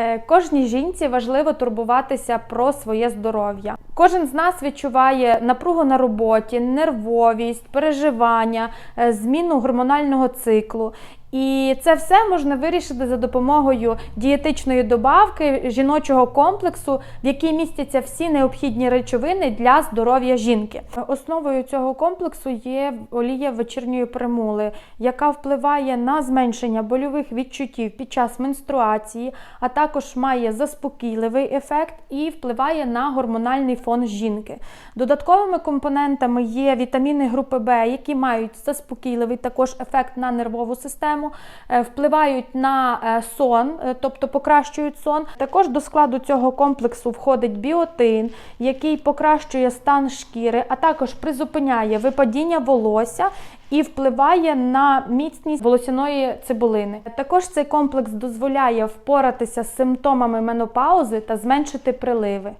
Е, Кожній жінці важливо турбуватися про своє здоров'я. Кожен з нас відчуває напругу на роботі, нервовість, переживання, е, зміну гормонального циклу. І це все можна вирішити за допомогою дієтичної добавки жіночого комплексу, в якій містяться всі необхідні речовини для здоров'я жінки. Основою цього комплексу є олія вечірньої примули, яка впливає на зменшення больових відчуттів під час менструації, а також має заспокійливий ефект і впливає на гормональний фон жінки. Додатковими компонентами є вітаміни групи Б, які мають заспокійливий також ефект на нервову систему, е, впливають на е, сон, е, тобто покращують сон. Також до складу цього комплексу входить біотин, який покращує стан шкіри, а також призупиняє випадіння волосся і впливає на міцність волосяної цибулини. Також цей комплекс дозволяє впоратися з симптомами менопаузи та зменшити приливи.